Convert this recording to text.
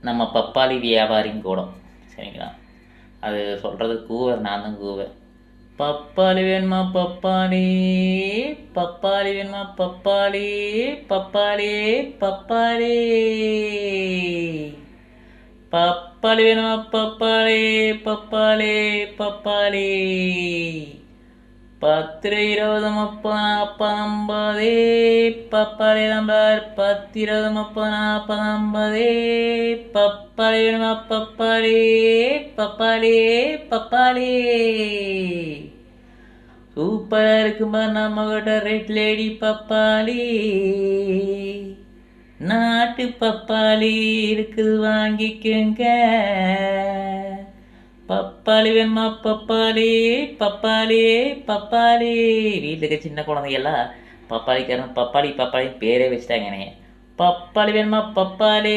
நம்ம பப்பாளி வியாபாரியும் கூடம் சரிங்களா? அது சொல்கிறது கூவர் நான் தான் கூவர். பப்பாளி வேணுமா பப்பாளி? பப்பாளி வேணுமா பப்பாளி? பப்பாளி பப்பாளி. பப்பாளி வேணுமா பப்பாளி? பப்பாளி பப்பாளி. பத்து இருபது முப்பது நாற்பது ஐம்பது பப்பாளி நம்பர் பத்து இருபது முப்பது நாற்பது ஐம்பது பப்பாளி வேணுமா பப்பாளி பப்பாளி பப்பாளி சூப்பரா இருக்குமா நம்ம கிட்ட ரெட் லேடி பப்பாளி நாட்டு பப்பாளி இருக்குது வாங்கிக்குங்க பப்பாளி வேணுமா? பப்பாளி பப்பாளி பப்பாளி. வீட்டுக்கு சின்ன குழந்தைகள்லாம் பப்பாளிக்காரன் பப்பாளி பப்பாளி பேரே வச்சுட்டாங்க என்னைய பப்பாளி வேணுமா? பப்பாளி.